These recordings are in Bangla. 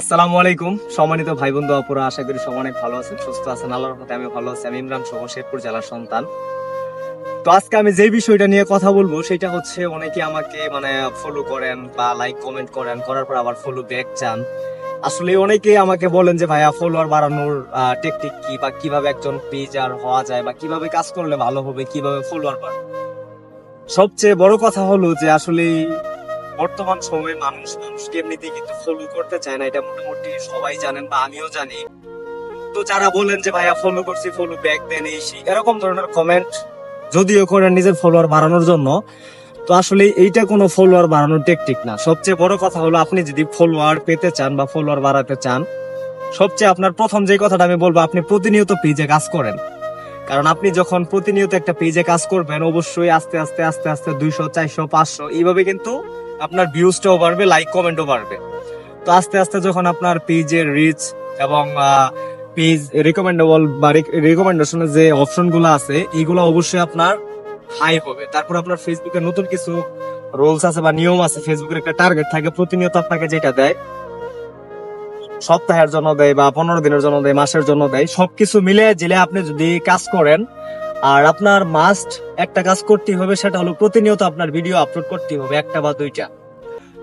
আসসালামু আলাইকুম। সম্মানিত ভাই বন্ধু অপরা আশা করি সব অনেক ভালো আছেন, সুস্থ আছেন, আল্লাহর রহমতে আমি ভালো আছি। আমি ইমরান সহ শেরপুর জেলার সন্তান। তো আজকে আমি যে বিষয়টা নিয়ে কথা বলব, সেটা হচ্ছে অনেকে আমাকে মানে ফলো করেন বা লাইক কমেন্ট করেন, করার পর আবার ফলো ব্যাক চান। আসলে অনেকে আমাকে বলেন যে, ভাইয়া ফলোয়ার বাড়ানোর টেকনিক কি বা কীভাবে একজন পেজার হওয়া যায় বা কীভাবে কাজ করলে ভালো হবে, কীভাবে ফলোয়ার বাড়বে সবচেয়ে বড় কথা হলো যে আসলে বর্তমান সময়ে মানুষ, মানুষকে এমনিতেই কিন্তু ফলো করতে চায় না, এটা মোটামুটি সবাই জানেন বা আমিও জানি। তো যারা বলেন যে, ভাইয়া ফলো করছি ফলো ব্যাক দেন এই এরকম ধরনের কমেন্ট যদিও করেন নিজের ফলোয়ার বাড়ানোর জন্য। তো আসলে এইটা কোনো ফলোয়ার বাড়ানোর টেকনিক না। সবচেয়ে বড় কথা হলো, আপনি যদি ফলোয়ার পেতে চান বা ফলোয়ার বাড়াতে চান, সবচেয়ে আপনার প্রথম যে কথাটা আমি বলব, আপনি প্রতিনিয়ত পেজে কাজ করেন। কারণ আপনি যখন প্রতিনিয়ত একটা পেজে কাজ করবেন, অবশ্যই আস্তে আস্তে আস্তে আস্তে দুইশো, চারশো, পাঁচশো, এইভাবে কিন্তু আপনার ভিউজটাও বাড়বে লাইক কমেন্টও বাড়বে। তো আস্তে আস্তে যখন আপনার পেজের রিচ এবং পেজ রিকমেন্ডেবল বা রিকমেন্ডেশনের যে অপশনগুলো আছে, এইগুলো অবশ্যই আপনার হাই হবে। তারপর আপনার ফেসবুকে নতুন কিছু রুলস আছে বা নিয়ম আছে ফেসবুকের একটা টার্গেট থাকে, প্রতিনিয়ত আপনাকে যেটা দেয়, সপ্তাহের জন্য দেয় বা পনেরো দিনের জন্য দেয়, মাসের জন্য দেয়, সবকিছু মিলে জিলে আপনি যদি কাজ করেন, আর আপনার মাস্ট একটা কাজ করতেই হবে, সেটা হলো প্রতিনিয়ত আপনার ভিডিও আপলোড করতেই হবে, একটা বা দুইটা।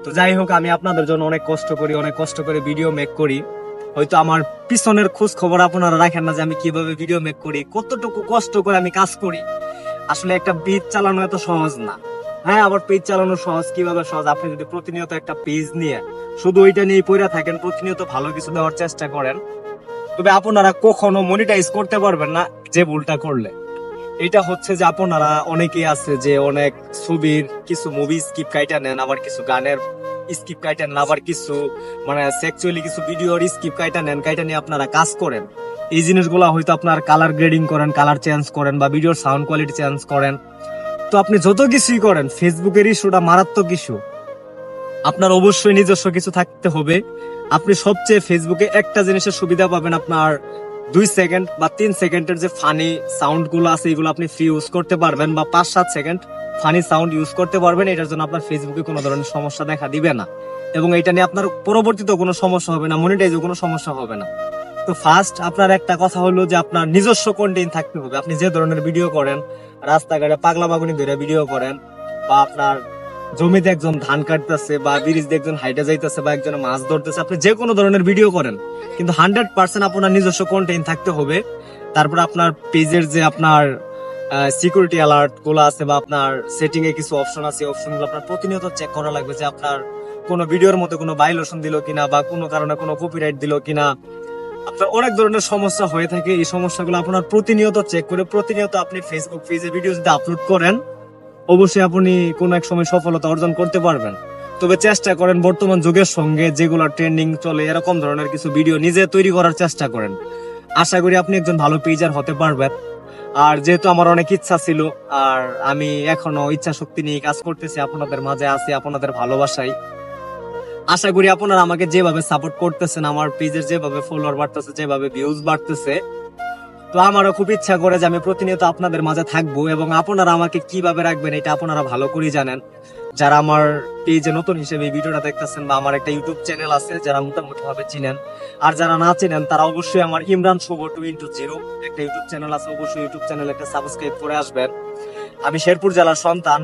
তো যাই হোক, আমি আপনাদের জন্য অনেক কষ্ট করি, অনেক কষ্ট করে ভিডিও মেক করি। হয়তো আমার পিছনের খোঁজ খবর আপনারা রাখেন না যে আমি কীভাবে ভিডিও মেক করি, কতটুকু কষ্ট করে আমি কাজ করি। আসলে একটা পেজ চালানো এত সহজ না। হ্যাঁ আবার পেজ চালানো সহজ, কীভাবে সহজ? আপনি যদি প্রতিনিয়ত একটা পেজ নিয়ে শুধু ওইটা নিয়ে পড়ে থাকেন, প্রতিনিয়ত ভালো কিছু দেওয়ার চেষ্টা করেন, তবে আপনারা কখনো মনিটাইজ করতে পারবেন না যে ভুলটা করলে। এটা হচ্ছে যে আপনারা অনেকেই আছে যে অনেক ছবির কিছু মুভি স্কিপ কাইটা নেন, আবার কিছু গানের স্কিপ কাইটা নেন, আবার কিছু মানে সেক্সুয়ালি কিছু ভিডিওর স্কিপ কাইটা নেন, কাইটা নিয়ে আপনারা কাজ করেন। এই জিনিসগুলো হয়তো আপনার কালার গ্রেডিং করেন কালার চেঞ্জ করেন বা ভিডিওর সাউন্ড কোয়ালিটি চেঞ্জ করেন। তো আপনি যত কিছুই করেন ফেসবুকের ইস্যুটা মারাত্মক ইস্যু আপনার অবশ্যই নিজস্ব কিছু থাকতে হবে। আপনি সবচেয়ে ফেসবুকে একটা জিনিসের সুবিধা পাবেন আপনার দুই সেকেন্ড বা তিন সেকেন্ডের যে ফানি সাউন্ডগুলো আছে, এগুলো আপনি ফ্রি ইউজ করতে পারবেন বা পাঁচ, সাত সেকেন্ড ফানি সাউন্ড ইউজ করতে পারবেন, এটার জন্য আপনার ফেসবুকে কোনো ধরনের সমস্যা দেখা দিবে না। এবং এটা নিয়ে আপনার পরবর্তীতে কোনো সমস্যা হবে না মনিটাইজে কোনো সমস্যা হবে না। তো ফার্স্ট আপনার একটা কথা হলো যে আপনার নিজস্ব কন্টেন্ট থাকতে হবে। আপনি যে ধরনের ভিডিও করেন, রাস্তাঘাটে পাগলা বাগুনি ধরে ভিডিও করেন, বা আপনার জমিতে একজন ধান কাটতেছে বা ব্রিজ দিয়ে একজন হাইটে যাইতেছে বা একজন মাছ ধরতেছে, আপনি যে কোনো ধরনের ভিডিও করেন। কিন্তু হান্ড্রেড পার্সেন্ট আপনার নিজস্ব কন্টেন্ট থাকতে হবে। তারপর আপনার পেজের যে আপনার সিকিউরিটি অ্যালার্টগুলো আছে বা আপনার সেটিং এ কিছু অপশন আছে অপশনগুলো আপনার প্রতিনিয়ত চেক করা লাগবে যে আপনার কোনো ভিডিওর মধ্যে কোনো ভাইলেশন দিল কিনা বা কোনো কারণে কোনো কপিরাইট দিল কিনা। আপনার অনেক ধরনের সমস্যা হয়ে থাকে। এই সমস্যাগুলো আপনার প্রতিনিয়ত চেক করে, প্রতিনিয়ত আপনি ফেসবুক পেজে ভিডিও যদি আপলোড করেন অবশ্যই আপনি কোনো এক সময় সফলতা অর্জন করতে পারবেন। তবে চেষ্টা করেন বর্তমান যুগের সঙ্গে যেগুলো ট্রেন্ডিং চলে, এরকম ধরনের কিছু ভিডিও নিজে তৈরি করার চেষ্টা করেন। আশা করি আপনি একজন ভালো পেজার হতে পারবেন। আর যেহেতু আমার অনেক ইচ্ছা ছিল, আর আমি এখনও ইচ্ছা শক্তি নিয়ে কাজ করতেছি, আপনাদের মাঝে আছি, আপনাদের ভালোবাসাই। আশা করি আপনারা আমাকে যেভাবে সাপোর্ট করতেছেন, আমার পেজের যেভাবে ফলোয়ার বাড়তেছে, যেভাবে ভিউজ বাড়তেছে তো আমারও খুব ইচ্ছা করে যে আমি প্রতিনিয়ত আপনাদের মাঝে থাকব এবং আপনারা আমাকে কীভাবে রাখবেন এটা আপনারা ভালো করেই জানেন। যারা আমার পেজে নতুন হিসেবে ভিডিওটা দেখতেছেন বা আমার একটা ইউটিউব চ্যানেল আছে, যারা মোটামুটি ভাবে চিনেন, আর যারা না চিনেন, তারা অবশ্যই আমার Imran Shuvo two into zero একটা ইউটিউব চ্যানেল আছে, অবশ্যই ইউটিউব চ্যানেল একটা সাবস্ক্রাইব করে আসবেন। আমি শেরপুর জেলার সন্তান,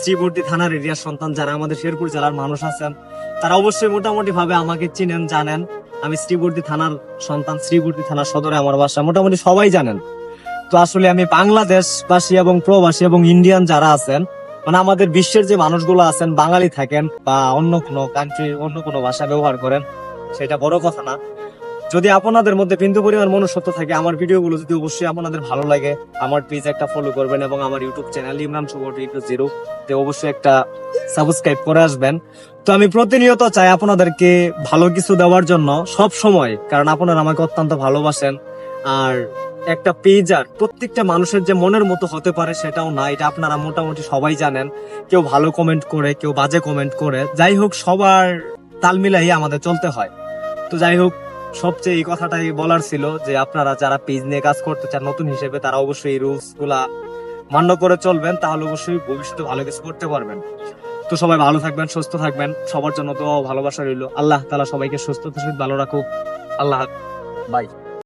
শ্রীবর্তী থানার এরিয়ার সন্তান, যারা আমাদের শেরপুর জেলার মানুষ আছেন, তারা অবশ্যই মোটামুটি ভাবে আমাকে চিনেন, জানেন। আমি শ্রীবর্তী থানার সন্তান শ্রীবর্তী থানার সদরে আমার বাসা, মোটামুটি সবাই জানেন। তো আসলে আমি বাংলাদেশবাসী এবং প্রবাসী এবং ইন্ডিয়ান যারা আছেন মানে আমাদের বিশ্বের যে মানুষগুলো আছেন, বাঙালি থাকেন বা অন্য কোনো কান্ট্রি অন্য কোনো ভাষা ব্যবহার করেন, সেটা বড় কথা না। যদি আপনাদের মধ্যে বিন্দু পরিমাণ মনুষ্যত্ব থাকে, আমার ভিডিওগুলো যদি অবশ্যই আপনাদের ভালো লাগে, আমার পেজ একটা ফলো করবেন এবং আমার ইউটিউব চ্যানেল ইমরান সুগর ইউটু জিরো তে অবশ্যই একটা সাবস্ক্রাইব করে আসবেন। তো আমি প্রতিনিয়ত চাই আপনাদেরকে ভালো কিছু দেওয়ার জন্য সব সময়, কারণ আপনারা আমাকে অত্যন্ত ভালোবাসেন। আর একটা পেজ আর প্রত্যেকটা মানুষের যে মনের মতো হতে পারে সেটাও না, এটা আপনারা মোটামুটি সবাই জানেন। কেউ ভালো কমেন্ট করে, কেউ বাজে কমেন্ট করে। যাই হোক, সবার তাল মিলাই আমাদের চলতে হয়। তো যাই হোক, সবচেয়ে এই কথাটাই বলার ছিল যে আপনারা যারা পেজ নিয়ে কাজ করতে চান, নতুন হিসেবে তারা অবশ্যই এই রুলসগুলা মান্য করে চলবেন, তাহলে অবশ্যই ভবিষ্যতে ভালো কিছু করতে পারবেন। তো সবাই ভালো থাকবেন, সুস্থ থাকবেন। সবার জন্য তো ভালোবাসা রইল। আল্লাহ তালা সবাইকে সুস্থ ভালো রাখুক। আল্লাহ বাই।